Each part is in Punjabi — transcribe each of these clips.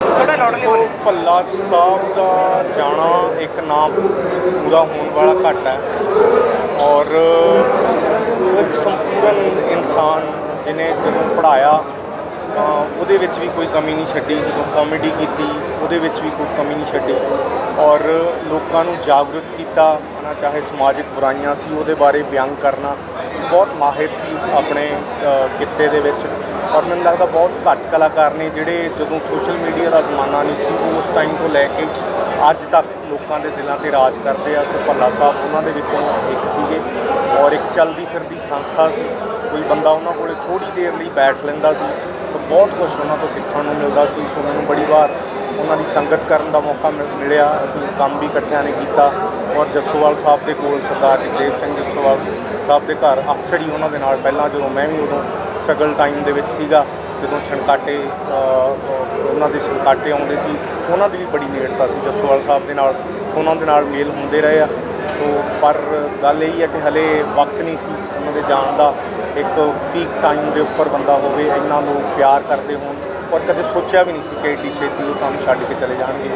ਥੋੜਾ ਲਾਉਡਲੀ ਤੋਂ ਭੱਲਾ ਸਾਹਿਬ ਦਾ ਜਾਣਾ ਇੱਕ ਨਾਮ ਪੂਰਾ ਹੋਣ ਵਾਲਾ ਘੱਟ ਹੈ। ਔਰ ਉਹ ਇੱਕ ਸੰਪੂਰਨ ਇਨਸਾਨ ਜਿਹਨੇ ਜਦੋਂ ਪੜਾਇਆ ਉਹਦੇ ਵਿੱਚ ਵੀ ਕੋਈ ਕਮੀ ਨਹੀਂ ਛੱਡੀ, ਜਦੋਂ ਕਾਮੇਡੀ ਕੀਤੀ, ਉਹਦੇ ਵਿੱਚ ਵੀ ਕੋਈ ਕਮੀ ਨਹੀਂ ਛੱਡੀ। ਔਰ ਲੋਕਾਂ ਨੂੰ ਜਾਗਰੂਕ ਕੀਤਾ ਨਾ ਚਾਹੇ ਸਮਾਜਿਕ ਬੁਰਾਈਆਂ ਸੀ, ਉਹਦੇ ਬਾਰੇ ਬਿਆਨ ਕਰਨਾ ਬਹੁਤ ਮਾਹਿਰ ਸੀ ਆਪਣੇ ਕਿੱਤੇ ਦੇ ਵਿੱਚ। ਔਰ ਮੈਨੂੰ ਲੱਗਦਾ ਬਹੁਤ ਘੱਟ ਕਲਾਕਾਰ ਨੇ ਜਿਹੜੇ ਜਦੋਂ ਸੋਸ਼ਲ ਮੀਡੀਆ ਦਾ ਜ਼ਮਾਨਾ ਨਹੀਂ ਸੀ ਉਸ ਟਾਈਮ ਤੋਂ ਲੈ ਕੇ ਅੱਜ ਤੱਕ ਲੋਕਾਂ ਦੇ ਦਿਲਾਂ ਤੇ ਰਾਜ ਕਰਦੇ ਆ। ਸੋ ਭੱਲਾ ਸਾਹਿਬ ਉਹਨਾਂ ਦੇ ਵਿੱਚੋਂ ਇੱਕ ਸੀਗੇ ਔਰ ਇੱਕ ਚੱਲਦੀ ਫਿਰਦੀ ਸੰਸਥਾ ਸੀ। ਕੋਈ ਬੰਦਾ ਉਹਨਾਂ ਕੋਲੇ ਥੋੜੀ ਦੇਰ ਲਈ ਬੈਠ ਲੈਂਦਾ ਸੀ। ਬਹੁਤ ਕੁਝ ਉਹਨਾਂ ਤੋਂ ਸਿੱਖਣ ਨੂੰ ਮਿਲਦਾ ਸੀ। ਉਹਨਾਂ ਨੂੰ ਬੜੀ ਵਾਰ ਉਹਨਾਂ ਦੀ ਸੰਗਤ ਕਰਨ ਦਾ ਮੌਕਾ ਮਿਲ- ਮਿਲਿਆ। ਅਸੀਂ ਕੰਮ ਵੀ ਇਕੱਠਿਆਂ ਨੇ ਕੀਤਾ ਔਰ ਜੱਸੋਵਾਲ ਸਾਹਿਬ ਦੇ ਕੋਲ ਸਰਦਾਰ ਜਗਦੇਵ ਸਿੰਘ ਜੱਸੋਵਾਲ ਸਾਹਿਬ ਦੇ ਘਰ ਅਕਸਰ ਹੀ ਉਹਨਾਂ ਦੇ ਨਾਲ। ਪਹਿਲਾਂ ਜਦੋਂ ਮੈਂ ਵੀ ਉਦੋਂ ਸਟਰਗਲ ਟਾਈਮ ਦੇ ਵਿੱਚ ਸੀਗਾ, ਜਦੋਂ ਛਣਕਾਟੇ ਉਹਨਾਂ ਦੇ ਛਣਕਾਟੇ ਆਉਂਦੇ ਸੀ, ਉਹਨਾਂ ਦੀ ਵੀ ਬੜੀ ਨੇੜਤਾ ਸੀ ਜੱਸੋਵਾਲ ਸਾਹਿਬ ਦੇ ਨਾਲ। ਉਹਨਾਂ ਦੇ ਨਾਲ ਮੇਲ ਹੁੰਦੇ ਰਹੇ ਆ। ਸੋ ਪਰ ਗੱਲ ਇਹ ਹੈ ਕਿ ਹਲੇ ਵਕਤ ਨਹੀਂ ਸੀ ਉਹਨਾਂ ਦੇ ਜਾਣ ਦਾ। ਇੱਕ ਪੀਕ ਟਾਈਮ ਦੇ ਉੱਪਰ ਬੰਦਾ ਹੋਵੇ ਇੰਨਾ ਲੋਕ ਪਿਆਰ ਕਰਦੇ ਹੋਣ ਔਰ ਕਦੇ ਸੋਚਿਆ ਵੀ ਨਹੀਂ ਸੀ ਕਿ ਏਡੀ ਛੇਤੀ ਉਹ ਸਾਨੂੰ ਛੱਡ ਕੇ ਚਲੇ ਜਾਣਗੇ।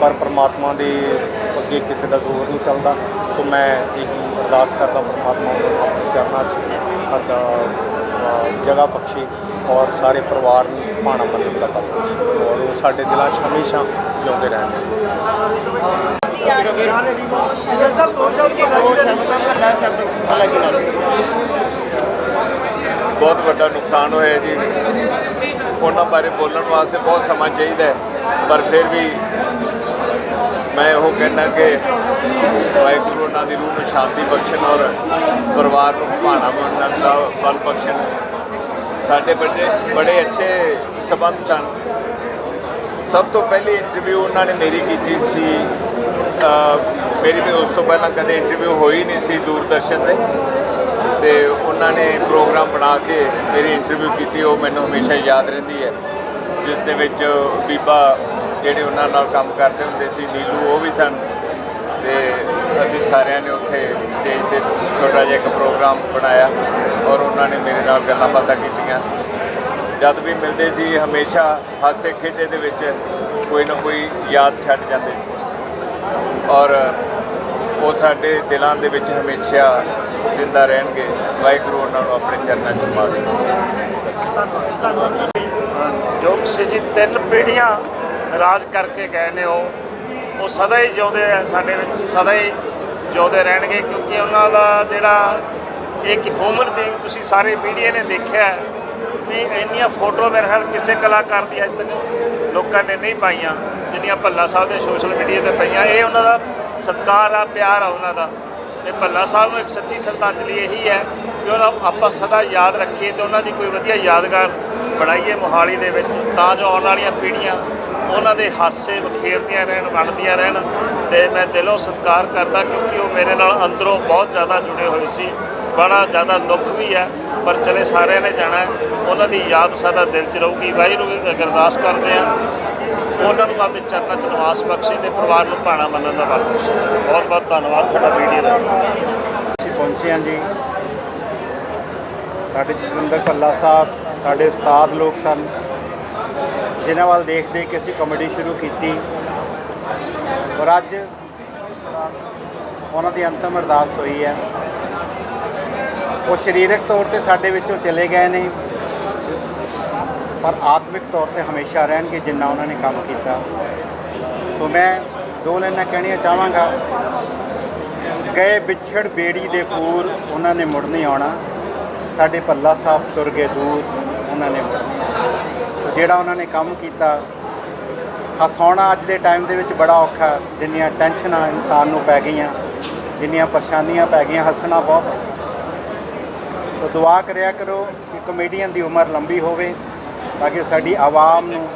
ਪਰ ਪ੍ਰਮਾਤਮਾ ਦੇ ਅੱਗੇ ਕਿਸੇ ਦਾ ਜ਼ੋਰ ਨਹੀਂ ਚੱਲਦਾ। ਸੋ ਮੈਂ ਇਹੀ ਅਰਦਾਸ ਕਰਦਾ ਪ੍ਰਮਾਤਮਾ ਨੂੰ ਆਪਣੇ ਚਰਨਾਂ 'ਚ ਸਾਡਾ ਅ, ਜਗ੍ਹਾ ਬਖਸ਼ੇ ਔਰ ਸਾਰੇ ਪਰਿਵਾਰ ਨੂੰ ਭਾਣਾ ਮੰਨਣ ਦਾ ਬਖਸ਼ੇ ਔਰ ਉਹ ਸਾਡੇ ਦਿਲਾਂ 'ਚ ਹਮੇਸ਼ਾ ਜਿਉਂਦੇ ਰਹਿਣ। ਸ਼ਬਦ ਜੀ ਨਾਲ ਬਹੁਤ ਵੱਡਾ ਨੁਕਸਾਨ ਹੋਇਆ ਜੀ। ਉਹਨਾਂ ਬਾਰੇ ਬੋਲਣ ਵਾਸਤੇ ਬਹੁਤ ਸਮਾਂ ਚਾਹੀਦਾ ਪਰ ਫਿਰ ਵੀ ਮੈਂ ਉਹ ਕਹਿਣਾ ਕਿ ਵਾਹਿਗੁਰੂ ਉਹਨਾਂ ਦੀ ਰੂਹ ਨੂੰ ਸ਼ਾਂਤੀ ਬਖਸ਼ਣ ਔਰ ਪਰਿਵਾਰ ਨੂੰ ਭਾਣਾ ਮੰਨਣ ਦਾ ਬਲ ਬਖਸ਼ਣ। ਸਾਡੇ ਬੜੇ ਬੜੇ ਅੱਛੇ ਸਬੰਧ ਸਨ। ਸਭ ਤੋਂ ਪਹਿਲੀ ਇੰਟਰਵਿਊ ਉਹਨਾਂ ਨੇ ਮੇਰੀ ਕੀਤੀ ਸੀ। ਮੇਰੀ ਵੀ ਉਸ ਤੋਂ ਪਹਿਲਾਂ ਕਦੇ ਇੰਟਰਵਿਊ ਹੋਈ ਨਹੀਂ ਸੀ ਦੂਰਦਰਸ਼ਨ ਤੇ। ਤੇ ਉਹਨਾਂ ਨੇ ਪ੍ਰੋਗਰਾਮ ਬਣਾ ਕੇ ਮੇਰੀ ਇੰਟਰਵਿਊ ਕੀਤੀ, ਉਹ ਮੈਨੂੰ ਹਮੇਸ਼ਾ ਯਾਦ ਰਹਿੰਦੀ ਹੈ। ਜਿਸ ਦੇ ਵਿੱਚ ਬੀਬਾ ਜਿਹੜੇ ਉਹਨਾਂ ਨਾਲ ਕੰਮ ਕਰਦੇ ਹੁੰਦੇ ਸੀ, ਨੀਲੂ, ਉਹ ਵੀ ਸਨ। ਤੇ ਅਸੀਂ ਸਾਰਿਆਂ ਨੇ ਉੱਥੇ ਸਟੇਜ ਤੇ ਛੋਟਾ ਜਿਹਾ ਇੱਕ ਪ੍ਰੋਗਰਾਮ ਬਣਾਇਆ ਔਰ ਉਹਨਾਂ ਨੇ ਮੇਰੇ ਨਾਲ ਗੱਲਾਂ ਬਾਤਾਂ ਕੀਤੀਆਂ। ਜਦ ਵੀ ਮਿਲਦੇ ਸੀ, ਹਮੇਸ਼ਾ ਹਾਸੇ ਖੇਡੇ ਦੇ ਵਿੱਚ ਕੋਈ ਨਾ ਕੋਈ ਯਾਦ ਛੱਡ ਜਾਂਦੇ ਸੀ। ਔਰ ਉਹ ਸਾਡੇ ਦਿਲਾਂ ਦੇ ਵਿੱਚ ਹਮੇਸ਼ਾ ਜ਼ਿੰਦਾ ਰਹਿਣਗੇ, ਵਾਹਿਗੁਰੂ ਉਹਨਾਂ ਨੂੰ ਆਪਣੇ ਚਰਨਾਂ 'ਚ ਵਾਸ ਬਖਸ਼ੇ ਸਤਿ ਸ਼੍ਰੀ ਅਕਾਲ। ਜੋ ਕਿਸੇ ਜੀ, ਤਿੰਨ ਪੀੜ੍ਹੀਆਂ ਰਾਜ ਕਰਕੇ ਗਏ ਨੇ ਉਹ। ਉਹ ਸਦਾ ਹੀ ਜਿਉਂਦੇ ਆ ਸਾਡੇ ਵਿੱਚ, ਸਦਾ ਹੀ ਜਿਉਂਦੇ ਰਹਿਣਗੇ ਕਿਉਂਕਿ ਉਹਨਾਂ ਦਾ ਜਿਹੜਾ ਇੱਕ ਹਿਊਮਨ ਬੀਇੰਗ ਤੁਸੀਂ ਸਾਰੇ ਮੀਡੀਆ ਨੇ ਦੇਖਿਆ ਵੀ ਇੰਨੀਆਂ ਫੋਟੋ ਮੇਰੇ ਖਿਆਲ ਕਿਸੇ ਕਲਾਕਾਰ ਦੀ ਅੱਜ ਤੱਕ ਲੋਕਾਂ ਨੇ ਨਹੀਂ ਪਾਈਆਂ ਜਿੰਨੀਆਂ ਭੱਲਾ ਸਾਹਿਬ ਦੇ ਸੋਸ਼ਲ ਮੀਡੀਆ ਤੇ ਪਈਆਂ। ਇਹ ਉਹਨਾਂ ਦਾ ਸਤਿਕਾਰ ਆ, ਪਿਆਰ ਆ ਉਹਨਾਂ ਦਾ। ਤੇ ਭੱਲਾ ਸਾਹਿਬ ਨੂੰ ਇੱਕ ਸੱਚੀ ਸ਼ਰਧਾਂਜਲੀ ਇਹੀ ਹੈ ਕਿ ਉਹਨਾਂ ਆਪਾਂ ਸਦਾ ਯਾਦ ਰੱਖੀਏ ਤੇ ਉਹਨਾਂ ਦੀ ਕੋਈ ਵਧੀਆ ਯਾਦਗਾਰ ਬਣਾਈਏ ਮੋਹਾਲੀ ਦੇ ਵਿੱਚ। ਤਾਂ ਜੋ ਆਉਣ ਵਾਲੀਆਂ ਪੀੜ੍ਹੀਆਂ ਉਹਨਾਂ ਦੇ ਹਾਸੇ ਬਖੇਰਦੀਆਂ ਰਹਿਣ ਬਣਦੀਆਂ ਰਹਿਣ ਤੇ ਮੈਂ ਦਿਲੋਂ ਸਤਿਕਾਰ ਕਰਦਾ ਕਿਉਂਕਿ ਉਹ ਮੇਰੇ ਨਾਲ ਅੰਦਰੋਂ ਬਹੁਤ ਜ਼ਿਆਦਾ ਜੁੜੇ ਹੋਏ ਸੀ। ਬੜਾ ਜ਼ਿਆਦਾ ਦੁੱਖ ਵੀ ਹੈ, ਪਰ ਚਲੇ ਸਾਰਿਆਂ ਨੇ ਜਾਣਾ ਉਹਨਾਂ ਦੀ ਯਾਦ ਸਦਾ ਦਿਲ 'ਚ ਰਹੂਗੀ। ਵਾਹਿਗੁਰੂ ਅੱਗੇ ਅਰਦਾਸ ਕਰਦੇ ਆ ਉਹਨਾਂ ਨੂੰ ਆਪਦੇ ਚਰਨਾਂ 'ਚ ਨਿਵਾਸ ਬਖਸ਼ੇ ਤੇ ਪਰਿਵਾਰ ਨੂੰ ਭਾਣਾ ਮੰਨਣ ਦਾ ਬਲ ਬਖਸ਼ੇ। ਬਹੁਤ ਬਹੁਤ ਧੰਨਵਾਦ ਤੁਹਾਡਾ ਮੀਡੀਆ ਦਾ। ਅਸੀਂ ਪਹੁੰਚੇ ਹਾਂ ਜੀ। ਸਾਡੇ ਜਸਵਿੰਦਰ ਭੱਲਾ ਸਾਹਿਬ, ਸਾਡੇ ਉਸਤਾਦ ਲੋਕ ਸਨ, ਜਿਨ੍ਹਾਂ ਵੱਲ ਦੇਖ ਦੇਖ ਕੇ ਅਸੀਂ ਕਾਮੇਡੀ ਸ਼ੁਰੂ ਕੀਤੀ। ਔਰ ਅੱਜ ਉਹਨਾਂ ਦੀ ਅੰਤਮ ਅਰਦਾਸ ਹੋਈ ਹੈ। ਉਹ ਸਰੀਰਕ ਤੌਰ ਤੇ ਸਾਡੇ ਵਿੱਚੋਂ ਚਲੇ ਗਏ ਨੇ। ਪਰ ਆਤਮਿਕ ਤੌਰ ਤੇ ਹਮੇਸ਼ਾ ਰਹਿਣਗੇ ਜਿੰਨਾ ਉਹਨਾਂ ਨੇ ਕੰਮ ਕੀਤਾ। ਸੋ ਮੈਂ ਦੋ ਲਾਈਨਾਂ ਕਹਿਣੀਆਂ ਚਾਹਾਂਗਾ। ਗਏ ਵਿਛੜ ਬੇੜੀ ਦੇ ਪੂਰ ਉਹਨਾਂ ਨੇ ਮੁੜ ਨਹੀਂ ਆਉਣਾ। ਸਾਡੇ ਭੱਲਾ ਸਾਹਿਬ ਤੁਰ ਗਏ ਦੂਰ, ਉਹਨਾਂ ਨੇ ਮੁੜ ਨਹੀਂ ਸੋ ਜਿਹੜਾ ਉਹਨਾਂ ਨੇ ਕੰਮ ਕੀਤਾ ਹਸਾਉਣਾ ਅੱਜ ਦੇ ਟਾਈਮ ਦੇ ਵਿੱਚ ਬੜਾ ਔਖਾ ਜਿੰਨੀਆਂ ਟੈਨਸ਼ਨਾਂ ਇਨਸਾਨ ਨੂੰ ਪੈ ਗਈਆਂ, ਜਿੰਨੀਆਂ ਪਰੇਸ਼ਾਨੀਆਂ ਪੈ ਗਈਆਂ, ਹੱਸਣਾ ਬਹੁਤ ਔਖਾ ਸੋ ਦੁਆ ਕਰਿਆ ਕਰੋ ਕਿ ਕਮੇਡੀਅਨ ਦੀ ਉਮਰ ਲੰਬੀ ਹੋਵੇ। ਤਾਂ ਕਿ ਉਹ ਸਾਡੀ ਆਵਾਮ ਨੂੰ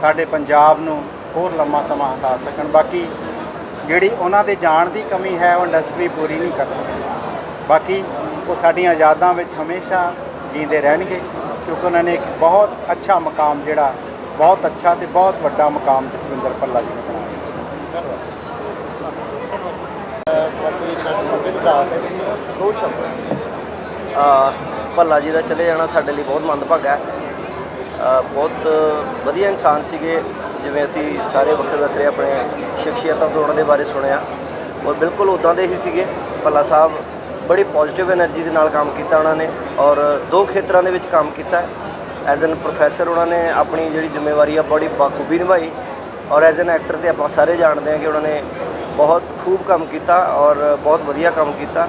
ਸਾਡੇ ਪੰਜਾਬ ਨੂੰ ਹੋਰ ਲੰਮਾ ਸਮਾਂ ਹਸਾ ਸਕਣ। ਬਾਕੀ ਜਿਹੜੀ ਉਹਨਾਂ ਦੇ ਜਾਣ ਦੀ ਕਮੀ ਹੈ ਉਹ ਇੰਡਸਟਰੀ ਪੂਰੀ ਨਹੀਂ ਕਰ ਸਕਦੀ। ਬਾਕੀ ਉਹ ਸਾਡੀਆਂ ਯਾਦਾਂ ਵਿੱਚ ਹਮੇਸ਼ਾ ਜੀਂਦੇ ਰਹਿਣਗੇ ਕਿਉਂਕਿ ਉਹਨਾਂ ਨੇ ਇੱਕ ਬਹੁਤ ਅੱਛਾ ਮਕਾਮ ਜਿਹੜਾ ਬਹੁਤ ਅੱਛਾ ਤੇ ਬਹੁਤ ਵੱਡਾ ਮਕਾਮ ਜਸਵਿੰਦਰ ਪੱਲਾ ਜੀ ਨੇ ਬਣਾਇਆ। ਸਵਰਗੀ ਜਸਮੰਦਿਰ ਦਾਸ ਹੈ ਕਿ ਦੋ ਸ਼ਬਦ। ਭੱਲਾ ਜੀ ਦਾ ਚਲੇ ਜਾਣਾ ਸਾਡੇ ਲਈ ਬਹੁਤ ਮੰਦਭਾਗਾ ਹੈ। ਬਹੁਤ ਵਧੀਆ ਇਨਸਾਨ ਸੀਗੇ। ਜਿਵੇਂ ਅਸੀਂ ਸਾਰੇ ਵੱਖਰੇ ਵੱਖਰੇ ਆਪਣੇ ਸ਼ਖਸੀਅਤਾਂ ਤੋਂ ਉਹਨਾਂ ਦੇ ਬਾਰੇ ਸੁਣਿਆ। ਔਰ ਬਿਲਕੁਲ ਉਦਾਂ ਦੇ ਹੀ ਸੀਗੇ। ਭੱਲਾ ਸਾਹਿਬ ਬੜੀ ਪੋਜ਼ਿਟਿਵ એનર્ਜੀ ਦੇ ਨਾਲ ਕੰਮ ਕੀਤਾ ਉਹਨਾਂ ਨੇ ਔਰ ਦੋ ਖੇਤਰਾਂ ਦੇ ਵਿੱਚ ਕੰਮ ਕੀਤਾ। ਐਜ਼ ਐਨ ਪ੍ਰੋਫੈਸਰ ਉਹਨਾਂ ਨੇ ਆਪਣੀ ਜਿਹੜੀ ਜ਼ਿੰਮੇਵਾਰੀ ਆ, ਬੜੀ ਬਾਖੂਬੀ ਨਿਭਾਈ। ਔਰ ਐਜ਼ ਐਨ ਐਕਟਰ ਤੇ ਆਪਾਂ ਸਾਰੇ ਜਾਣਦੇ ਹਾਂ ਕਿ ਉਹਨਾਂ ਨੇ ਬਹੁਤ ਖੂਬ ਕੰਮ ਕੀਤਾ ਔਰ ਬਹੁਤ ਵਧੀਆ ਕੰਮ ਕੀਤਾ।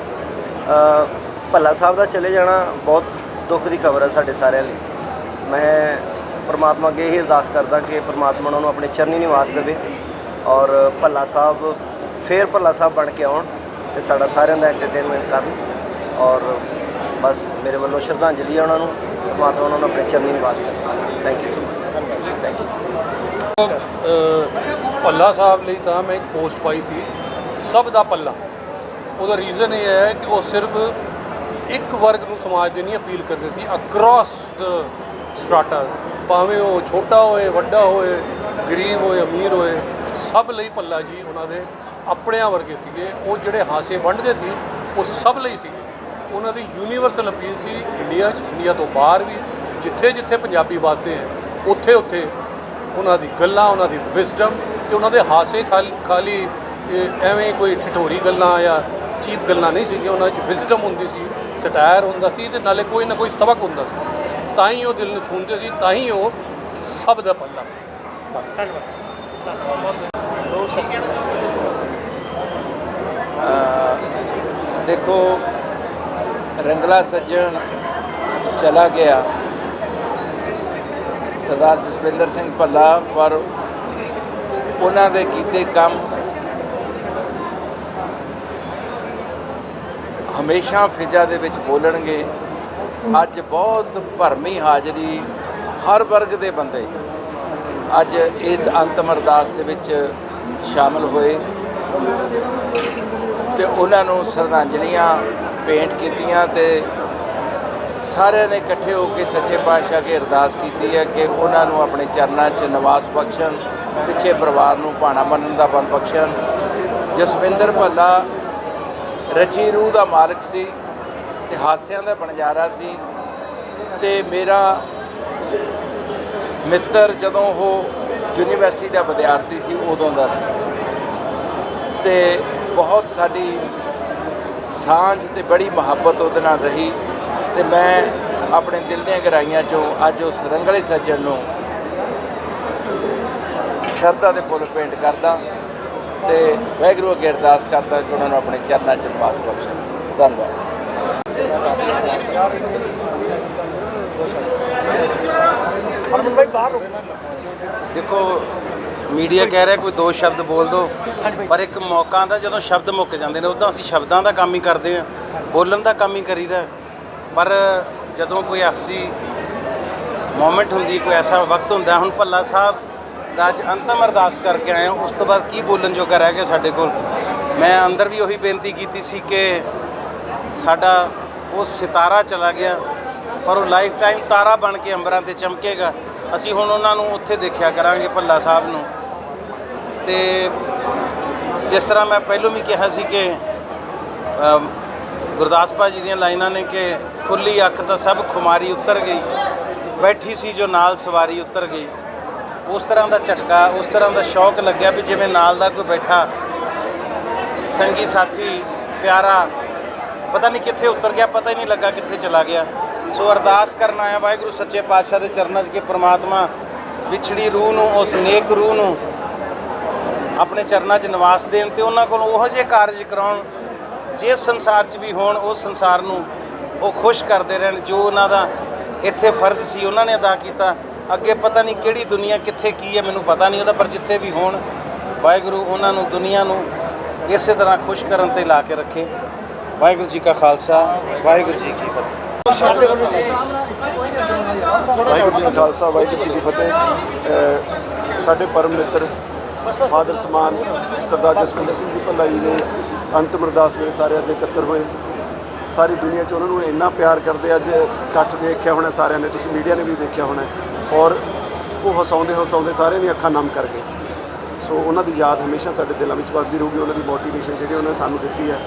ਭੱਲਾ ਸਾਹਿਬ ਦਾ ਚਲੇ ਜਾਣਾ ਬਹੁਤ ਦੁੱਖ ਦੀ ਖਬਰ ਹੈ ਸਾਡੇ ਸਾਰਿਆਂ ਲਈ। ਮੈਂ ਪਰਮਾਤਮਾ ਅੱਗੇ ਇਹ ਅਰਦਾਸ ਕਰਦਾ ਕਿ ਪਰਮਾਤਮਾ ਉਹਨਾਂ ਨੂੰ ਆਪਣੇ ਚਰਨੀ ਨਿਵਾਸ ਦੇਵੇ ਔਰ ਭੱਲਾ ਸਾਹਿਬ, ਫੇਰ ਭੱਲਾ ਸਾਹਿਬ ਬਣ ਕੇ ਆਉਣ ਤੇ ਸਾਡਾ ਸਾਰਿਆਂ ਦਾ ਐਂਟਰਟੇਨਮੈਂਟ ਕਰਨ ਔਰ ਬਸ ਮੇਰੇ ਵੱਲੋਂ ਸ਼ਰਧਾਂਜਲੀ ਹੈ ਉਹਨਾਂ ਨੂੰ, ਪਰਮਾਤਮਾ ਉਹਨਾਂ ਨੂੰ ਆਪਣੇ ਚਰਨੀ ਨਿਵਾਸ ਦੇਵੇ। Thank you so much thank you Bhalla Sahib ਲਈ ਤਾਂ ਮੈਂ ਇੱਕ ਪੋਸਟ ਪਾਈ ਸੀ, ਸਭ ਦਾ ਪੱਲਾ ਉਹਦਾ ਰੀਜ਼ਨ ਇਹ ਹੈ ਕਿ ਉਹ ਸਿਰਫ ਇੱਕ ਵਰਗ ਨੂੰ ਸਮਾਜ ਦੇ ਨਹੀਂ, ਅਪੀਲ ਕਰਦੇ ਸੀ ਅਕ੍ਰੋਸ ਦ ਸਟ੍ਰਾਟਾਸ, ਭਾਵੇਂ ਉਹ ਛੋਟਾ ਹੋਏ, ਵੱਡਾ ਹੋਏ, ਗਰੀਬ ਹੋਏ, ਅਮੀਰ ਹੋਏ, ਸਭ ਲਈ ਪੱਲਾ ਜੀ ਉਹਨਾਂ ਦੇ ਆਪਣਿਆਂ ਵਰਗੇ ਸੀਗੇ। ਉਹ ਜਿਹੜੇ ਹਾਸੇ ਵੰਡਦੇ ਸੀ, ਉਹ ਸਭ ਲਈ ਸੀਗੇ। ਉਹਨਾਂ ਦੀ ਯੂਨੀਵਰਸਲ ਅਪੀਲ ਸੀ ਇੰਡੀਆ 'ਚ ਇੰਡੀਆ ਤੋਂ ਬਾਹਰ ਵੀ, ਜਿੱਥੇ ਜਿੱਥੇ ਪੰਜਾਬੀ ਵੱਸਦੇ ਹੈ, ਉੱਥੇ ਉੱਥੇ ਉਹਨਾਂ ਦੀ ਗੱਲਾਂ, ਉਹਨਾਂ ਦੀ ਵਿਜ਼ਡਮ ਤੇ ਉਹਨਾਂ ਦੇ ਹਾਸੇ ਖਾਲ- ਖਾਲੀ ਐਵੇਂ ਕੋਈ ਠਠੋਰੀ ਗੱਲਾਂ ਜਾਂ ਚੀਤ ਗੱਲਾਂ ਨਹੀਂ ਸੀਗੀਆਂ। ਉਹਨਾਂ 'ਚ ਵਿਜ਼ਡਮ ਹੁੰਦੀ ਸੀ, ਸਟਾਇਰ ਹੁੰਦਾ ਸੀ ਤੇ ਨਾਲੇ ਕੋਈ ਨਾ ਕੋਈ ਸਬਕ ਹੁੰਦਾ ਸੀ। ਤਾਂ ਹੀ ਉਹ ਦਿਲ ਨੂੰ ਛੂੰਹਦੇ ਸੀ, ਤਾਂ ਹੀ ਉਹ ਸਭ ਦਾ ਪੱਲਾ ਸੀ। ਦੋ ਦੇਖੋ, ਰੰਗਲਾ ਸੱਜਣ ਚਲਾ ਗਿਆ। ਸਰਦਾਰ ਜਸਵਿੰਦਰ ਸਿੰਘ ਭੱਲਾ, ਪਰ ਉਹਨਾਂ ਦੇ ਕੀਤੇ ਕੰਮ ਹਮੇਸ਼ਾ ਫਿਜ਼ਾ ਦੇ ਵਿੱਚ ਬੋਲਣਗੇ। ਅੱਜ ਬਹੁਤ ਭਰਮੀ ਹਾਜ਼ਰੀ ਹਰ ਵਰਗ ਦੇ ਬੰਦੇ ਅੱਜ ਇਸ ਅੰਤਮ ਅਰਦਾਸ ਦੇ ਵਿੱਚ ਸ਼ਾਮਲ ਹੋਏ ਤੇ ਉਹਨਾਂ ਨੂੰ ਸ਼ਰਧਾਂਜਲੀਆਂ ਭੇਂਟ ਕੀਤੀਆਂ ਤੇ ਸਾਰਿਆਂ ਨੇ ਇਕੱਠੇ ਹੋ ਕੇ ਸੱਚੇ ਪਾਤਸ਼ਾਹ ਕੇ ਅਰਦਾਸ ਕੀਤੀ ਹੈ ਕਿ ਉਹਨਾਂ ਨੂੰ ਆਪਣੇ ਚਰਨਾਂ 'ਚ ਨਿਵਾਸ ਬਖਸ਼ਣ, ਪਿੱਛੇ ਪਰਿਵਾਰ ਨੂੰ ਭਾਣਾ ਮੰਨਣ ਦਾ ਬਲ ਬਖਸ਼ਣ। ਜਸਵਿੰਦਰ ਭੱਲਾ ਰਚੀ ਰੂਹ ਦਾ ਮਾਲਕ ਸੀ। ਤੇ ਹਾਸਿਆਂ ਦਾ ਬਣਜਾਰਾ ਸੀ ਤੇ ਮੇਰਾ ਮਿੱਤਰ ਜਦੋਂ ਉਹ ਯੂਨੀਵਰਸਿਟੀ ਦਾ ਵਿਦਿਆਰਥੀ ਸੀ ਉਦੋਂ ਦਾ ਸੀ। ਤੇ ਬਹੁਤ ਸਾਡੀ ਸਾਂਝ ਤੇ ਬੜੀ ਮੁਹੱਬਤ ਉਹਦੇ ਨਾਲ ਰਹੀ ਤੇ ਮੈਂ ਆਪਣੇ ਦਿਲ ਦੀਆਂ ਗਹਿਰਾਈਆਂ ਚੋਂ ਅੱਜ ਉਸ ਰੰਗਲੇ ਸੱਜਣ ਨੂੰ ਸ਼ਰਧਾ ਦੇ ਫੁੱਲ ਪੇਂਟ ਕਰਦਾ ਤੇ ਵਾਹਿਗੁਰੂ ਅੱਗੇ ਅਰਦਾਸ ਕਰਦਾ ਕਿ ਉਹਨਾਂ ਨੂੰ ਆਪਣੇ ਚਰਨਾਂ 'ਚ ਨਿਵਾਸ ਬਖਸ਼ੇ। ਧੰਨਵਾਦ। ਦੇਖੋ ਮੀਡੀਆ ਕਹਿ ਰਿਹਾ ਕੋਈ ਦੋ ਸ਼ਬਦ ਬੋਲ ਦਿਓ ਪਰ ਇੱਕ ਮੌਕਾ ਆਉਂਦਾ ਜਦੋਂ ਸ਼ਬਦ ਮੁੱਕ ਜਾਂਦੇ ਨੇ ਉਦੋਂ ਅਸੀਂ ਸ਼ਬਦਾਂ ਦਾ ਕੰਮ ਹੀ ਕਰਦੇ ਆ ਬੋਲਣ ਦਾ ਕੰਮ ਹੀ ਕਰੀਦਾ ਪਰ ਜਦੋਂ ਕੋਈ ਐਸੀ ਮੂਮੈਂਟ ਹੁੰਦੀ ਕੋਈ ਐਸਾ ਵਕਤ ਹੁੰਦਾ ਹੁਣ ਭੱਲਾ ਸਾਹਿਬ ਦਾ ਅੱਜ ਅੰਤਮ ਅਰਦਾਸ ਕਰਕੇ ਆਏ ਹਾਂ ਉਸ ਤੋਂ ਬਾਅਦ ਕੀ ਬੋਲਣ ਜੋਗਾ ਰਹਿ ਗਿਆ ਸਾਡੇ ਕੋਲ? ਮੈਂ ਅੰਦਰ ਵੀ ਉਹੀ ਬੇਨਤੀ ਕੀਤੀ ਸੀ ਕਿ ਸਾਡਾ ਉਹ ਸਿਤਾਰਾ ਚਲਾ ਗਿਆ ਪਰ ਉਹ ਲਾਈਫ ਟਾਈਮ ਤਾਰਾ ਬਣ ਕੇ ਅੰਬਰਾਂ ਤੇ ਚਮਕੇਗਾ। ਅਸੀਂ ਹੁਣ ਉਹਨਾਂ ਨੂੰ ਉੱਥੇ ਦੇਖਿਆ ਕਰਾਂਗੇ ਭੱਲਾ ਸਾਹਿਬ ਨੂੰ। ਤੇ ਜਿਸ ਤਰ੍ਹਾਂ ਮੈਂ ਪਹਿਲੋਂ ਵੀ ਕਿਹਾ ਸੀ ਕਿ ਅਮ, ਗੁਰਦਾਸ ਭਾਜੀ ਦੀਆਂ ਲਾਈਨਾਂ ਨੇ ਕਿ ਖੁੱਲੀ ਅੱਖ ਤਾਂ ਸਭ ਖੁਮਾਰੀ ਉਤਰ ਗਈ ਬੈਠੀ ਸੀ ਜੋ ਨਾਲ ਸਵਾਰੀ ਉਤਰ ਗਈ। ਉਸ ਤਰ੍ਹਾਂ ਦਾ ਝਟਕਾ ਉਸ ਤਰ੍ਹਾਂ ਦਾ ਸ਼ੌਕ ਲੱਗਿਆ ਵੀ ਜਿਵੇਂ ਨਾਲ ਦਾ ਕੋਈ ਬੈਠਾ। ਸੰਗੀ ਸਾਥੀ ਪਿਆਰਾ ਪਤਾ ਨਹੀਂ ਕਿੱਥੇ ਉਤਰ ਗਿਆ, ਪਤਾ ਹੀ ਨਹੀਂ ਲੱਗਾ ਕਿੱਥੇ ਚਲਾ ਗਿਆ। ਸੋ ਅਰਦਾਸ ਕਰਨ ਆਇਆ ਵਾਹਿਗੁਰੂ ਸੱਚੇ ਪਾਤਸ਼ਾਹ ਦੇ ਚਰਨਾਂ 'ਚ ਕਿ ਪ੍ਰਮਾਤਮਾ ਵਿਛੜੀ ਰੂਹ ਨੂੰ, ਉਸ ਨੇਕ ਰੂਹ ਨੂੰ ਆਪਣੇ ਚਰਨਾਂ 'ਚ ਨਿਵਾਸ ਦੇਣ ਤੇ ਉਹਨਾਂ ਕੋਲ ਉਹੋ ਜਿਹੇ ਕਾਰਜ ਕਰਾਉਣ ਜਿਸ ਸੰਸਾਰ 'ਚ ਵੀ ਹੋਣ, ਉਸ ਸੰਸਾਰ ਨੂੰ ਉਹ ਖੁਸ਼ ਕਰਦੇ ਰਹਿਣ, ਜੋ ਉਹਨਾਂ ਦਾ ਇੱਥੇ ਫਰਜ਼ ਸੀ, ਉਹਨਾਂ ਨੇ ਅਦਾ ਕੀਤਾ। ਅੱਗੇ ਪਤਾ ਨਹੀਂ ਕਿਹੜੀ ਦੁਨੀਆ ਕਿੱਥੇ ਕੀ ਹੈ, ਮੈਨੂੰ ਪਤਾ ਨਹੀਂ ਉਹਦਾ, ਪਰ ਜਿੱਥੇ ਵੀ ਹੋਣ, ਵਾਹਿਗੁਰੂ ਉਹਨਾਂ ਨੂੰ ਦੁਨੀਆ ਨੂੰ ਇਸੇ ਤਰ੍ਹਾਂ ਖੁਸ਼ ਕਰਨ ਤੇ ਲਾ ਕੇ ਰੱਖੇ। ਵਾਹਿਗੁਰੂ ਜੀ ਕਾ ਖਾਲਸਾ, ਵਾਹਿਗੁਰੂ ਜੀ ਕੀ ਫਤਿਹ। ਵਾਹਿਗੁਰੂ ਜੀ ਕਾ ਖਾਲਸਾ, ਵਾਹਿਗੁਰੂ ਜੀ ਕੀ ਫਤਿਹ। ਸਾਡੇ ਪਰਮ ਮਿੱਤਰ ਫਾਦਰ ਸਮਾਨ ਸਰਦਾਰ ਜਸਵਿੰਦਰ ਸਿੰਘ ਜੀ ਭੱਲਾ ਜੀ ਦੇ ਅੰਤਮ ਅਰਦਾਸ ਮੇਰੇ ਸਾਰੇ ਅੱਜ ਇਕੱਤਰ ਹੋਏ। ਸਾਰੀ ਦੁਨੀਆ 'ਚ ਉਹਨਾਂ ਨੂੰ ਇੰਨਾ ਪਿਆਰ ਕਰਦੇ ਅੱਜ ਇਕੱਠ ਦੇਖਿਆ ਹੋਣਾ ਸਾਰਿਆਂ ਨੇ, ਤੁਸੀਂ ਮੀਡੀਆ ਨੇ ਵੀ ਦੇਖਿਆ ਹੋਣਾ। ਔਰ ਉਹ ਹਸਾਉਂਦੇ ਹਸਾਉਂਦੇ ਸਾਰਿਆਂ ਦੀਆਂ ਅੱਖਾਂ ਨਮ ਕਰ ਗਏ। ਸੋ ਉਹਨਾਂ ਦੀ ਯਾਦ ਹਮੇਸ਼ਾ ਸਾਡੇ ਦਿਲਾਂ ਵਿੱਚ ਵੱਸਦੀ ਰਹੂਗੀ, ਉਹਨਾਂ ਦੀ ਮੋਟੀਵੇਸ਼ਨ ਜਿਹੜੀ ਉਹਨਾਂ ਨੇ ਸਾਨੂੰ ਦਿੱਤੀ ਹੈ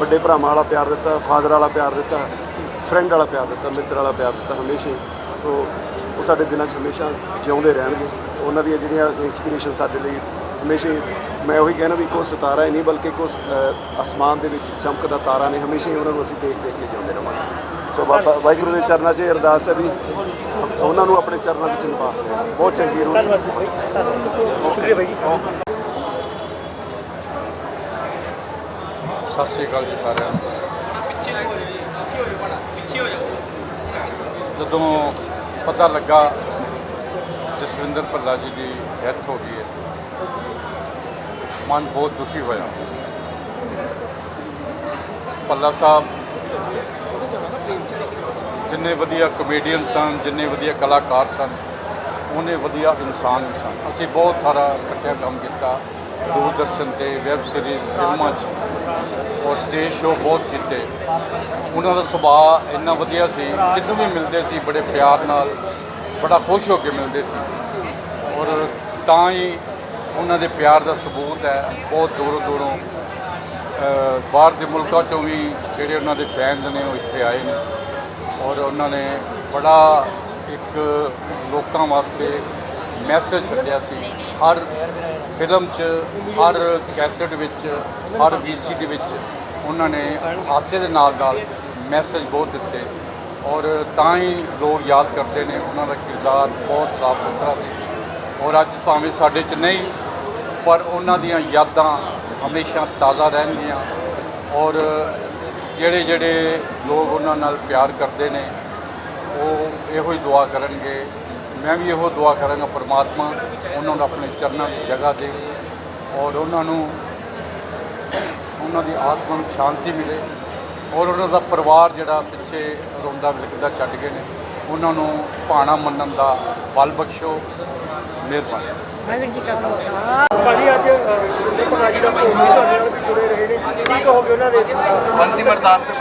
ਵੱਡੇ ਭਰਾਵਾਂ ਵਾਲਾ ਪਿਆਰ ਦਿੱਤਾ ਫਾਦਰ ਵਾਲਾ ਪਿਆਰ ਦਿੱਤਾ ਫਰੈਂਡ ਵਾਲਾ ਪਿਆਰ ਦਿੱਤਾ, ਮਿੱਤਰ ਵਾਲਾ ਪਿਆਰ ਦਿੱਤਾ ਹਮੇਸ਼ਾ ਹੀ। ਸੋ ਉਹ ਸਾਡੇ ਦਿਲਾਂ 'ਚ ਹਮੇਸ਼ਾ ਜਿਉਂਦੇ ਰਹਿਣਗੇ ਉਹਨਾਂ ਦੀਆਂ ਜਿਹੜੀਆਂ ਇੰਸਪੀਰੇਸ਼ਨ ਸਾਡੇ ਲਈ ਹਮੇਸ਼ਾ ਹੀ- ਮੈਂ ਉਹੀ ਕਹਿਣਾ ਵੀ ਕੋਈ ਸਿਤਾਰਾ ਹੀ ਨਹੀਂ, ਬਲਕਿ ਇੱਕ ਉਸ ਅਸਮਾਨ ਦੇ ਵਿੱਚ ਚਮਕਦਾ ਤਾਰਾ ਨੇ ਹਮੇਸ਼ਾ ਹੀ ਉਹਨਾਂ ਨੂੰ ਅਸੀਂ ਦੇਖ ਦੇਖ ਕੇ ਜਿਉਂਦੇ ਰਵਾਂਗੇ ਸੋ ਬਾਬਾ ਵਾਹਿਗੁਰੂ ਦੇ ਚਰਨਾਂ 'ਚ ਅਰਦਾਸ ਹੈ ਵੀ ਉਹਨਾਂ ਨੂੰ ਆਪਣੇ ਚਰਨਾਂ ਵਿੱਚ ਨਿਵਾਸ ਦੇਣ ਬਹੁਤ ਚੰਗੀ ਰੂਹ ਸ਼ੁਕਰੀਆ ਬਾਈ ਜੀ। ਸਤਿ ਸ਼੍ਰੀ ਅਕਾਲ ਜੀ ਸਾਰਿਆਂ ਨੂੰ। ਜਦੋਂ ਪਤਾ ਲੱਗਾ ਜਸਵਿੰਦਰ ਭੱਲਾ ਜੀ ਦੀ ਡੈਥ ਹੋ ਗਈ ਹੈ ਮਨ ਬਹੁਤ ਦੁਖੀ ਹੋਇਆ। ਭੱਲਾ ਸਾਹਿਬ ਜਿੰਨੇ ਵਧੀਆ ਕਮੇਡੀਅਨ ਸਨ, ਜਿੰਨੇ ਵਧੀਆ ਕਲਾਕਾਰ ਸਨ, ਉਹਨੇ ਵਧੀਆ ਇਨਸਾਨ ਵੀ ਸਨ। ਅਸੀਂ ਬਹੁਤ ਸਾਰਾ ਇਕੱਠਿਆ ਕੰਮ ਕੀਤਾ, ਦੂਰਦਰਸ਼ਨ ਤੇ ਵੈਬ ਸੀਰੀਜ਼ ਫਿਲਮਾਂ 'ਚ। ਔਰ ਸਟੇਜ ਸ਼ੋਅ ਬਹੁਤ ਕੀਤੇ। ਉਹਨਾਂ ਦਾ ਸੁਭਾਅ ਇੰਨਾ ਵਧੀਆ ਸੀ ਜਿੱਦੋਂ ਵੀ ਮਿਲਦੇ ਸੀ, ਬੜੇ ਪਿਆਰ ਨਾਲ, ਬੜਾ ਖੁਸ਼ ਹੋ ਕੇ ਮਿਲਦੇ ਸੀ। ਔਰ ਤਾਂ ਹੀ ਉਹਨਾਂ ਦੇ ਪਿਆਰ ਦਾ ਸਬੂਤ ਹੈ, ਬਹੁਤ ਦੂਰੋਂ ਦੂਰੋਂ। ਬਾਹਰ ਦੇ ਮੁਲਕਾਂ ਚੋਂ ਵੀ ਜਿਹੜੇ ਉਹਨਾਂ ਦੇ ਫੈਨਸ ਨੇ, ਉਹ ਇੱਥੇ ਆਏ ਨੇ। ਔਰ ਉਹਨਾਂ ਨੇ ਬੜਾ ਇੱਕ ਲੋਕਾਂ ਵਾਸਤੇ ਮੈਸੇਜ ਛੱਡਿਆ ਸੀ। ਹਰ ਫਿਲਮ 'ਚ, ਹਰ ਕੈਸਟ ਵਿੱਚ, ਹਰ ਵੀਸੀਡੀ ਵਿੱਚ ਉਹਨਾਂ ਨੇ ਹਾਸੇ ਦੇ ਨਾਲ ਨਾਲ ਮੈਸੇਜ ਬਹੁਤ ਦਿੱਤੇ। ਔਰ ਤਾਂ ਹੀ ਲੋਕ ਯਾਦ ਕਰਦੇ ਨੇ ਉਹਨਾਂ ਦਾ ਕਿਰਦਾਰ ਬਹੁਤ ਸਾਫ਼ ਸੁਥਰਾ ਸੀ। ਔਰ ਅੱਜ ਭਾਵੇਂ ਸਾਡੇ 'ਚ ਨਹੀਂ, ਪਰ ਉਹਨਾਂ ਦੀਆਂ ਯਾਦਾਂ ਹਮੇਸ਼ਾ ਤਾਜ਼ਾ ਰਹਿਣਗੀਆਂ। ਔਰ ਜਿਹੜੇ ਜਿਹੜੇ ਲੋਕ ਉਹਨਾਂ ਨਾਲ ਪਿਆਰ ਕਰਦੇ ਨੇ, ਉਹ ਇਹੋ ਹੀ ਦੁਆ ਕਰਨਗੇ। ਮੈਂ ਵੀ ਇਹੋ ਦੁਆ ਕਰਾਂਗਾ ਪਰਮਾਤਮਾ ਉਹਨਾਂ ਨੂੰ ਆਪਣੇ ਚਰਨਾਂ ਦੀ ਜਗ੍ਹਾ ਦੇ ਔਰ ਉਹਨਾਂ ਨੂੰ ਉਹਨਾਂ ਦੀ ਆਤਮਾ ਨੂੰ ਸ਼ਾਂਤੀ ਮਿਲੇ ਔਰ ਉਹਨਾਂ ਦਾ ਪਰਿਵਾਰ ਜਿਹੜਾ ਪਿੱਛੇ ਰੋਂਦਾ ਵਿਲਕਦਾ ਛੱਡ ਗਏ ਨੇ। ਉਹਨਾਂ ਨੂੰ ਭਾਣਾ ਮੰਨਣ ਦਾ ਬਲ ਬਖਸ਼ੋ, ਮਿਹਰਬਾਨੀ। ਵਾਹਿਗੁਰੂ ਜੀ ਕਾ ਖਾਲਸਾ। ਭਾਜੀ ਅੱਜ ਸ਼ਿੰਦੇ ਭੱਲਾ ਜੀ ਦਾ ਭੋਗ ਸੀ ਤੁਹਾਡੇ ਨਾਲ ਵੀ ਜੁੜੇ ਰਹੇ ਨੇ। ਕੀ ਕਹੋਗੇ ਉਹਨਾਂ ਦੇ? ਬੰਦੀ ਮਰਦਾਸ ਤੇ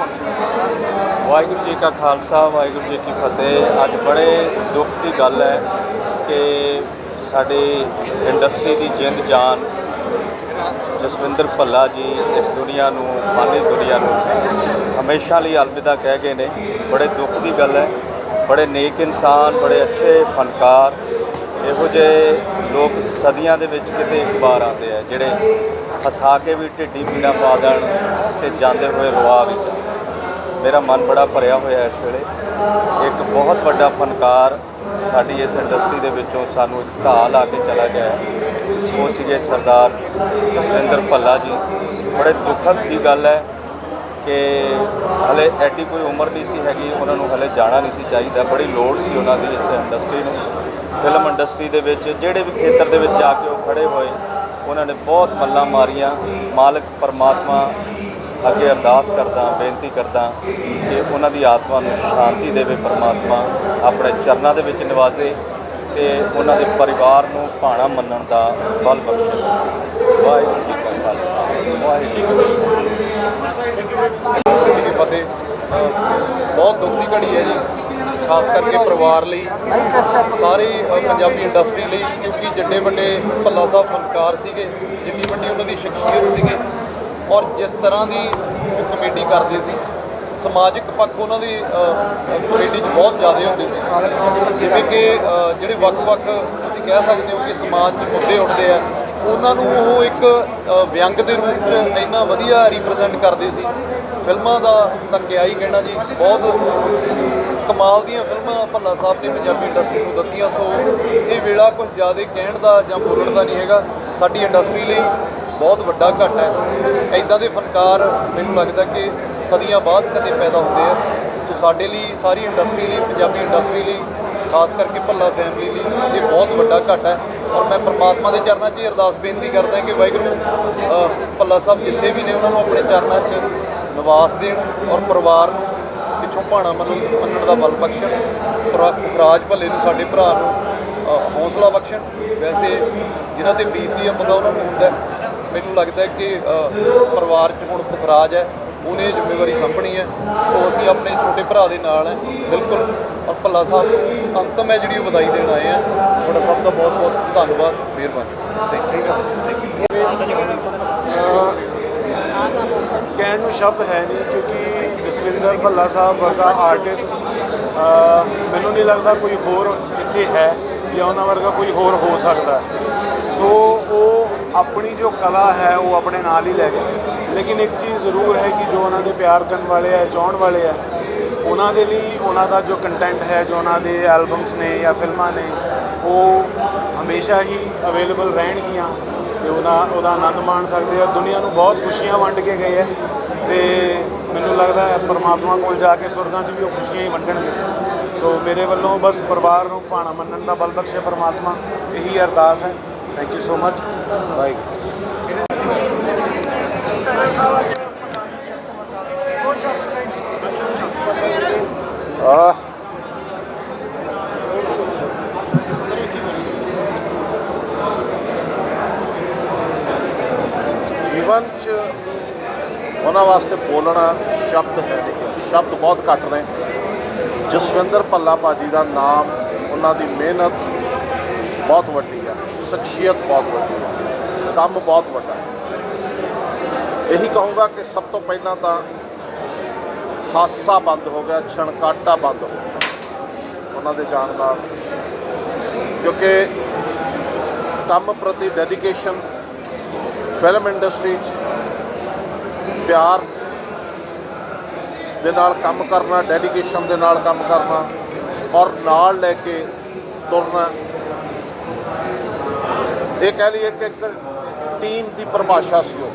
ਵਾਹਿਗੁਰੂ ਜੀ ਕਾ ਖਾਲਸਾ ਵਾਹਿਗੁਰੂ ਜੀ ਕੀ ਫਤਿਹ। ਅੱਜ ਬੜੇ ਦੁੱਖ ਦੀ ਗੱਲ ਹੈ ਕਿ ਸਾਡੀ ਇੰਡਸਟਰੀ ਦੀ ਜਿੰਦ ਜਾਨ ਜਸਵਿੰਦਰ ਭੱਲਾ ਜੀ ਇਸ ਦੁਨੀਆ ਨੂੰ ਮਾਨੀ ਦੁਨੀਆ ਨੂੰ ਹਮੇਸ਼ਾ ਲਈ ਅਲਵਿਦਾ ਕਹਿ ਗਏ ਨੇ। ਬੜੇ ਦੁੱਖ ਦੀ ਗੱਲ ਹੈ। ਬੜੇ ਨੇਕ ਇਨਸਾਨ ਬੜੇ ਅੱਛੇ ਫਨਕਾਰ। ਇਹੋ ਜਿਹੇ ਲੋਕ ਸਦੀਆਂ ਦੇ ਵਿੱਚ ਕਿਤੇ ਇੱਕ ਵਾਰ ਆਉਂਦੇ ਆ, ਜਿਹੜੇ ਹਸਾ ਕੇ ਵੀ ਢਿੱਡੀ ਪੀੜਾ ਪਾ ਦੇਣ ਤੇ ਜਾਂਦੇ ਹੋਏ ਰਵਾ ਵੀ ਜਾਣ ਮੇਰਾ ਮਨ ਬੜਾ ਭਰਿਆ ਹੋਇਆ ਇਸ ਵੇਲੇ। ਇੱਕ ਬਹੁਤ ਵੱਡਾ ਫਨਕਾਰ ਸਾਡੀ ਇਸ ਇੰਡਸਟਰੀ ਦੇ ਵਿੱਚੋਂ ਸਾਨੂੰ ਇੱਕ ਢਾਹ ਲਾ ਕੇ ਚਲਾ ਗਿਆ ਹੈ। ਉਹ ਸੀਗੇ ਸਰਦਾਰ ਜਸਵਿੰਦਰ ਭੱਲਾ ਜੀ। ਬੜੇ ਦੁਖਦ ਦੀ ਗੱਲ ਹੈ ਕਿ ਹਲੇ ਐਡੀ ਕੋਈ ਉਮਰ ਨਹੀਂ ਸੀ ਹੈਗੀ, ਉਹਨਾਂ ਨੂੰ ਹਲੇ ਜਾਣਾ ਨਹੀਂ ਸੀ ਚਾਹੀਦਾ। ਬੜੀ ਲੋੜ ਸੀ ਉਹਨਾਂ ਦੀ ਇਸ ਇੰਡਸਟਰੀ ਨੂੰ। ਫਿਲਮ ਇੰਡਸਟਰੀ ਦੇ ਵਿੱਚ ਜਿਹੜੇ ਵੀ ਖੇਤਰ ਦੇ ਵਿੱਚ ਜਾ ਕੇ ਉਹ ਖੜੇ ਹੋਏ, ਉਹਨਾਂ ਨੇ ਬਹੁਤ ਮੱਲਾਂ ਮਾਰੀਆਂ। ਮਾਲਕ ਪਰਮਾਤਮਾ ਅੱਗੇ ਅਰਦਾਸ ਕਰਦਾ, ਬੇਨਤੀ ਕਰਦਾ ਕਿ ਉਹਨਾਂ ਦੀ ਆਤਮਾ ਨੂੰ ਸ਼ਾਂਤੀ ਦੇਵੇ ਪਰਮਾਤਮਾ, ਆਪਣੇ ਚਰਨਾਂ ਦੇ ਵਿੱਚ ਨਿਵਾਜ਼ੇ ਤੇ ਉਹਨਾਂ ਦੇ ਪਰਿਵਾਰ ਨੂੰ ਭਾਣਾ ਮੰਨਣ ਦਾ ਬਲ ਬਖਸ਼ੇ। ਵਾਹਿਗੁਰੂ ਜੀ ਕਾ ਖਾਲਸਾ, ਵਾਹਿਗੁਰੂ ਜੀ ਕੀ ਫਤਿਹ। ਬਹੁਤ ਦੁੱਖ ਦੀ ਘੜੀ ਹੈ ਜੀ। ਖਾਸ ਕਰਕੇ ਪਰਿਵਾਰ ਲਈ, ਸਾਰੀ ਪੰਜਾਬੀ ਇੰਡਸਟਰੀ ਲਈ, ਕਿਉਂਕਿ ਜਿੰਨੇ ਵੱਡੇ ਭੱਲਾ ਸਾਹਿਬ ਫਨਕਾਰ ਸੀਗੇ, ਜਿੰਨੀ ਵੱਡੀ ਉਹਨਾਂ ਦੀ ਸ਼ਖਸੀਅਤ ਸੀਗੀ, ਔਰ ਜਿਸ ਤਰ੍ਹਾਂ ਦੀ ਕਮੇਡੀ ਕਰਦੇ ਸੀ, ਸਮਾਜਿਕ ਪੱਖ ਉਹਨਾਂ ਦੀ ਕਮੇਡੀ 'ਚ ਬਹੁਤ ਜ਼ਿਆਦਾ ਹੁੰਦੇ ਸੀ। ਜਿਵੇਂ ਕਿ ਜਿਹੜੇ ਵੱਖ-ਵੱਖ ਤੁਸੀਂ ਕਹਿ ਸਕਦੇ ਹੋ ਕਿ ਸਮਾਜ 'ਚ ਮੁੱਦੇ ਉੱਠਦੇ ਆ, ਉਹਨਾਂ ਨੂੰ ਉਹ ਇੱਕ ਵਿਅੰਗ ਦੇ ਰੂਪ 'ਚ ਇੰਨਾ ਵਧੀਆ ਰਿਪਰੈਜ਼ੈਂਟ ਕਰਦੇ ਸੀ। ਫਿਲਮਾਂ ਦਾ ਤਾਂ ਕਿਆ ਹੀ ਕਹਿਣਾ ਜੀ, ਬਹੁਤ ਕਮਾਲ ਦੀਆਂ ਫਿਲਮਾਂ ਭੱਲਾ ਸਾਹਿਬ ਨੇ ਪੰਜਾਬੀ ਇੰਡਸਟਰੀ ਨੂੰ ਦਿੱਤੀਆਂ, ਸੋ ਇਹ ਵੇਲਾ ਕੁਝ ਜ਼ਿਆਦਾ ਕਹਿਣ ਦਾ ਜਾਂ ਬੋਲਣ ਦਾ ਨਹੀਂ ਹੈਗਾ। ਸਾਡੀ ਇੰਡਸਟਰੀ ਲਈ ਬਹੁਤ ਵੱਡਾ ਘਟ ਹੈ। ਐਦਾਂ ਦੇ ਫਨਕਾਰ ਮੈਨੂੰ ਲੱਗਦਾ ਕਿ ਸਦੀਆਂ ਬਾਅਦ ਕਦੇ ਪੈਦਾ ਹੁੰਦੇ ਆ। ਸੋ ਸਾਡੇ ਲਈ, ਸਾਰੀ ਇੰਡਸਟਰੀ ਲਈ, ਪੰਜਾਬੀ ਇੰਡਸਟਰੀ ਲਈ, ਖਾਸ ਕਰਕੇ ਭੱਲਾ ਫੈਮਿਲੀ ਲਈ, ਇਹ ਬਹੁਤ ਵੱਡਾ ਘਟ ਹੈ। ਔਰ ਮੈਂ ਪ੍ਰਮਾਤਮਾ ਦੇ ਚਰਨਾਂ 'ਚ ਇਹ ਅਰਦਾਸ ਬੇਨਤੀ ਕਰਦਾ ਕਿ ਵਾਹਿਗੁਰੂ ਭੱਲਾ ਸਾਹਿਬ ਜਿੱਥੇ ਵੀ ਨੇ, ਉਹਨਾਂ ਨੂੰ ਆਪਣੇ ਚਰਨਾਂ 'ਚ ਨਿਵਾਸ ਦੇਣ ਔਰ ਪਰਿਵਾਰ ਨੂੰ ਪਿੱਛੋਂ ਭਾਣਾ ਮੰਨਣ ਮੰਨਣ ਦਾ ਬਲ ਬਖਸ਼ਣ ਰਾਜ ਭੱਲੇ ਨੂੰ ਸਾਡੇ ਭਰਾ ਨੂੰ ਹੌਸਲਾ ਬਖਸ਼ਣ। ਵੈਸੇ ਜਿਨ੍ਹਾਂ ਤੇ ਬੀਤਦੀ ਆ ਪਤਾ ਉਹਨਾਂ ਨੂੰ ਹੁੰਦਾ ਹੈ। ਮੈਨੂੰ ਲੱਗਦਾ ਹੈ ਕਿ ਪਰਿਵਾਰ 'ਚ ਹੁਣ ਪੁਖਰਾਜ ਹੈ ਉਹਨੇ ਜ਼ਿੰਮੇਵਾਰੀ ਸੰਭਣੀ ਹੈ। ਸੋ ਅਸੀਂ ਆਪਣੇ ਛੋਟੇ ਭਰਾ ਦੇ ਨਾਲ ਹੈ ਬਿਲਕੁਲ। ਔਰ ਭੱਲਾ ਸਾਹਿਬ ਨੂੰ ਅੰਤਮ ਹੈ ਜਿਹੜੀ ਉਹ ਵਧਾਈ ਦੇਣ ਆਏ ਆ। ਤੁਹਾਡਾ ਸਭ ਦਾ ਬਹੁਤ ਬਹੁਤ ਧੰਨਵਾਦ ਮਿਹਰਬਾਨੀ। ਕਹਿਣ ਨੂੰ ਸ਼ਬਦ ਹੈ ਨਹੀਂ ਕਿਉਂਕਿ ਜਸਵਿੰਦਰ ਭੱਲਾ ਸਾਹਿਬ ਵਰਗਾ ਆਰਟਿਸਟ ਮੈਨੂੰ ਨਹੀਂ ਲੱਗਦਾ ਕੋਈ ਹੋਰ ਇੱਥੇ ਹੈ ਜਾਂ ਉਹਨਾਂ ਵਰਗਾ ਕੋਈ ਹੋਰ ਹੋ ਸਕਦਾ। ਸੋ ਉਹ ਆਪਣੀ ਜੋ ਕਲਾ ਹੈ, ਉਹ ਆਪਣੇ ਨਾਲ ਹੀ ਲੈ ਗਏ। ਲੇਕਿਨ ਇੱਕ ਚੀਜ਼ ਜ਼ਰੂਰ ਹੈ ਕਿ ਜੋ ਉਹਨਾਂ ਦੇ ਪਿਆਰ ਕਰਨ ਵਾਲੇ ਆ ਚਾਹਣ ਵਾਲੇ ਆ ਉਹਨਾਂ ਦੇ ਲਈ ਉਹਨਾਂ ਦਾ ਜੋ ਕੰਟੈਂਟ ਹੈ, ਜੋ ਉਹਨਾਂ ਦੇ ਐਲਬਮਸ ਨੇ ਜਾਂ ਫਿਲਮਾਂ ਨੇ, ਉਹ ਹਮੇਸ਼ਾ ਹੀ ਅਵੇਲੇਬਲ ਰਹਿਣਗੀਆਂ ਤੇ ਉਹਦਾ ਉਹਦਾ ਆਨੰਦ ਮਾਣ ਸਕਦੇ ਆ। ਦੁਨੀਆ ਨੂੰ ਬਹੁਤ ਖੁਸ਼ੀਆਂ ਵੰਡ ਕੇ ਗਏ ਆ ਤੇ ਮੈਨੂੰ ਲੱਗਦਾ ਹੈ ਪਰਮਾਤਮਾ ਕੋਲ ਜਾ ਕੇ ਸੁਰਗਾਂ 'ਚ ਵੀ ਉਹ ਖੁਸ਼ੀਆਂ ਹੀ ਵੰਡਣਗੇ। ਸੋ ਮੇਰੇ ਵੱਲੋਂ ਬਸ ਪਰਿਵਾਰ ਨੂੰ ਭਾਣਾ ਮੰਨਣ ਦਾ ਬਲ ਬਖਸ਼ੇ ਪਰਮਾਤਮਾ। ਇਹੀ ਅਰਦਾਸ ਹੈ। ਥੈਂਕ ਯੂ ਸੋ ਮਚ ਬਾਈ ਆ ਜੀਵਨ ਚ ਉਹਨਾਂ ਵਾਸਤੇ ਬੋਲਣਾ ਸ਼ਬਦ ਹੈ ਨਹੀਂ ਗਾ। ਸ਼ਬਦ ਬਹੁਤ ਘੱਟ ਨੇ। ਜਸਵਿੰਦਰ ਭੱਲਾ ਭਾਜੀ ਦਾ ਨਾਮ ਉਹਨਾਂ ਦੀ ਮਿਹਨਤ ਬਹੁਤ ਵੱਡੀ ਆ ਸ਼ਖਸੀਅਤ ਬਹੁਤ ਵੱਡੀ ਆ ਕੰਮ ਬਹੁਤ ਵੱਡਾ ਹੈ। ਇਹੀ ਕਹੂੰਗਾ ਕਿ ਸਭ ਤੋਂ ਪਹਿਲਾਂ ਤਾਂ ਹਾਸਾ ਬੰਦ ਹੋ ਗਿਆ, ਛਣਕਾਟਾ ਬੰਦ ਹੋ ਗਿਆ। ਉਹਨਾਂ ਦੇ ਜਾਣ ਨਾਲ। ਕਿਉਂਕਿ ਕੰਮ ਪ੍ਰਤੀ ਡੈਡੀਕੇਸ਼ਨ ਫਿਲਮ ਇੰਡਸਟਰੀ 'ਚ ਪਿਆਰ ਦੇ ਨਾਲ ਕੰਮ ਕਰਨਾ ਡੈਡੀਕੇਸ਼ਨ ਦੇ ਨਾਲ ਕੰਮ ਕਰਨਾ ਔਰ ਨਾਲ ਲੈ ਕੇ ਤੁਰਨਾ। ਇਹ ਕਹਿ ਲਈਏ ਕਿ ਇੱਕ ਟੀਮ ਦੀ ਪਰਿਭਾਸ਼ਾ ਸੀ ਉਹ।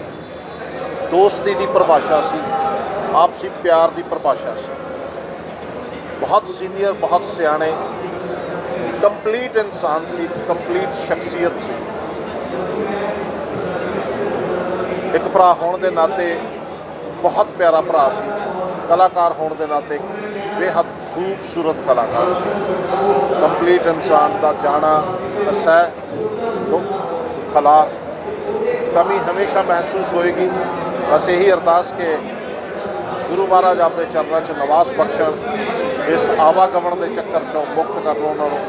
ਦੋਸਤੀ ਦੀ ਪਰਿਭਾਸ਼ਾ ਸੀ, ਆਪਸੀ ਪਿਆਰ ਦੀ ਪਰਿਭਾਸ਼ਾ ਸੀ। ਬਹੁਤ ਸੀਨੀਅਰ ਬਹੁਤ ਸਿਆਣੇ ਕੰਪਲੀਟ ਇਨਸਾਨ ਸੀ ਕੰਪਲੀਟ ਸ਼ਖਸੀਅਤ ਸੀ। ਇੱਕ ਭਰਾ ਹੋਣ ਦੇ ਨਾਤੇ ਬਹੁਤ ਪਿਆਰਾ ਭਰਾ ਸੀ। ਕਲਾਕਾਰ ਹੋਣ ਦੇ ਨਾਤੇ ਬੇਹੱਦ ਖੂਬਸੂਰਤ ਕਲਾਕਾਰ ਸੀ। ਕੰਪਲੀਟ ਇਨਸਾਨ ਦਾ ਜਾਣਾ, ਅਸਹਿ, ਦੁੱਖ, ਖਲਾ ਕਮੀ ਹਮੇਸ਼ਾ ਮਹਿਸੂਸ ਹੋਏਗੀ। ਬਸ ਇਹੀ ਅਰਦਾਸ ਕਿ ਗੁਰੂ ਮਹਾਰਾਜ ਆਪਦੇ ਚਰਨਾਂ 'ਚ ਨਿਵਾਸ ਬਖਸ਼ਣ, ਇਸ ਆਵਾਗਮਨ ਦੇ ਚੱਕਰ 'ਚੋਂ ਮੁਕਤ ਕਰਨ ਉਹਨਾਂ ਨੂੰ।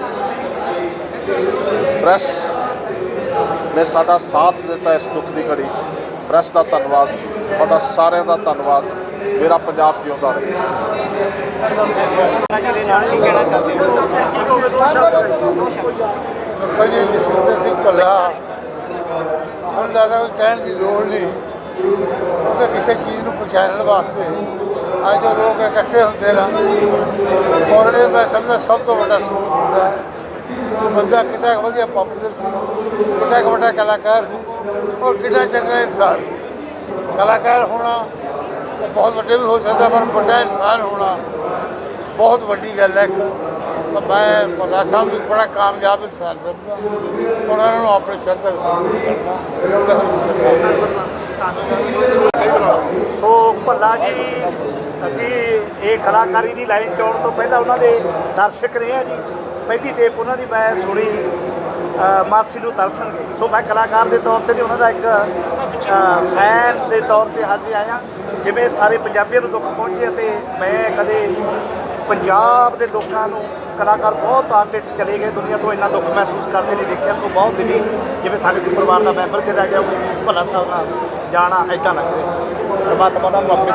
ਪ੍ਰੈਸ ਨੇ ਸਾਡਾ ਸਾਥ ਦਿੱਤਾ ਇਸ ਦੁੱਖ ਦੀ ਘੜੀ 'ਚ। ਪ੍ਰੈਸ ਦਾ ਧੰਨਵਾਦ ਤੁਹਾਡਾ ਸਾਰਿਆਂ ਦਾ ਧੰਨਵਾਦ ਮੇਰਾ ਪੰਜਾਬ ਜਿਉਂਦਾ ਰਹੇ। ਭਾਜੀ ਜਸਵਿੰਦਰ ਸਿੰਘ ਭੱਲਾ। ਜ਼ਿਆਦਾ ਕੋਈ ਕਹਿਣ ਦੀ ਲੋੜ ਨਹੀਂ। ਕਿਉਂਕਿ ਕਿਸੇ ਚੀਜ਼ ਨੂੰ ਪਛਾਣਨ ਵਾਸਤੇ ਅੱਜ ਜੋ ਲੋਕ ਇਕੱਠੇ ਹੁੰਦੇ ਨਾ। ਔਰ ਇਹ ਮੈਂ ਸਮਝਦਾ ਸਭ ਤੋਂ ਵੱਡਾ ਸਬੂਤ ਹੁੰਦਾ ਹੈ। ਕਿ ਬੰਦਾ ਕਿੰਨਾ ਕੁ ਵਧੀਆ ਪਪੂਲਰ ਸੀ ਕਿੰਨਾ ਕੁ ਵੱਡਾ ਕਲਾਕਾਰ ਸੀ। ਔਰ ਕਿੰਨਾ ਚੰਗਾ ਇਨਸਾਨ ਕਲਾਕਾਰ ਹੋਣਾ ਤਾਂ ਬਹੁਤ ਵੱਡੇ ਵੀ ਹੋ ਸਕਦਾ, ਪਰ ਵੱਡਾ ਇਨਸਾਨ ਹੋਣਾ ਬਹੁਤ ਵੱਡੀ ਗੱਲ ਹੈ ਇੱਕ। ਮੈਂ ਭੱਲਾ ਸਾਹਿਬ ਨੂੰ ਬੜਾ ਕਾਮਯਾਬ ਇਨਸਾਨ ਸਮਝਦਾ। ਉਹਨਾਂ ਨੂੰ ਆਪਣੇ ਸਿਰ ਤੱਕ ਸੋ ਭੱਲਾ ਜੀ, ਅਸੀਂ ਇਹ ਕਲਾਕਾਰੀ ਦੀ ਲਾਈਨ ਚੋਣ ਤੋਂ ਪਹਿਲਾਂ ਉਹਨਾਂ ਦੇ ਦਰਸ਼ਕ ਰਹੇ ਆ ਜੀ। ਪਹਿਲੀ ਟੇਪ ਉਹਨਾਂ ਦੀ ਮੈਂ ਸੁਣੀ। ਮਾਸੀ ਨੂੰ ਤਰਸਣਗੇ। ਸੋ ਮੈਂ ਕਲਾਕਾਰ ਦੇ ਤੌਰ ਤੇ ਨਹੀਂ, ਉਹਨਾਂ ਦਾ ਇੱਕ ਫੈਨ ਦੇ ਤੌਰ ਤੇ ਹਾਜ਼ਰ ਆਇਆ। ਜਿਵੇਂ ਸਾਰੇ ਪੰਜਾਬੀਆਂ ਨੂੰ ਦੁੱਖ ਪਹੁੰਚੇ ਅਤੇ ਮੈਂ ਕਦੇ ਪੰਜਾਬ ਦੇ ਲੋਕਾਂ ਨੂੰ ਕਲਾਕਾਰ ਬਹੁਤ ਆਟੇ 'ਚ ਚਲੇ ਗਏ। ਦੁਨੀਆ ਤੋਂ ਇੰਨਾ ਦੁੱਖ ਮਹਿਸੂਸ ਕਰਦੇ ਨਹੀਂ ਦੇਖਿਆ। ਸੋ ਬਹੁਤ ਦਿਲੀ ਜਿਵੇਂ ਸਾਡੇ ਕੋਈ ਪਰਿਵਾਰ ਦਾ ਮੈਂਬਰ ਚਲਾ ਗਿਆ ਹੋਵੇ ਭੱਲਾ ਸਾਹਿਬ ਨਾਲ ਜਾਣਾ ਐਦਾਂ ਲੱਗ ਰਿਹਾ ਸੀ ਪਰਮਾਤਮਾ ਉਹਨਾਂ ਨੂੰ ਆਪਣੇ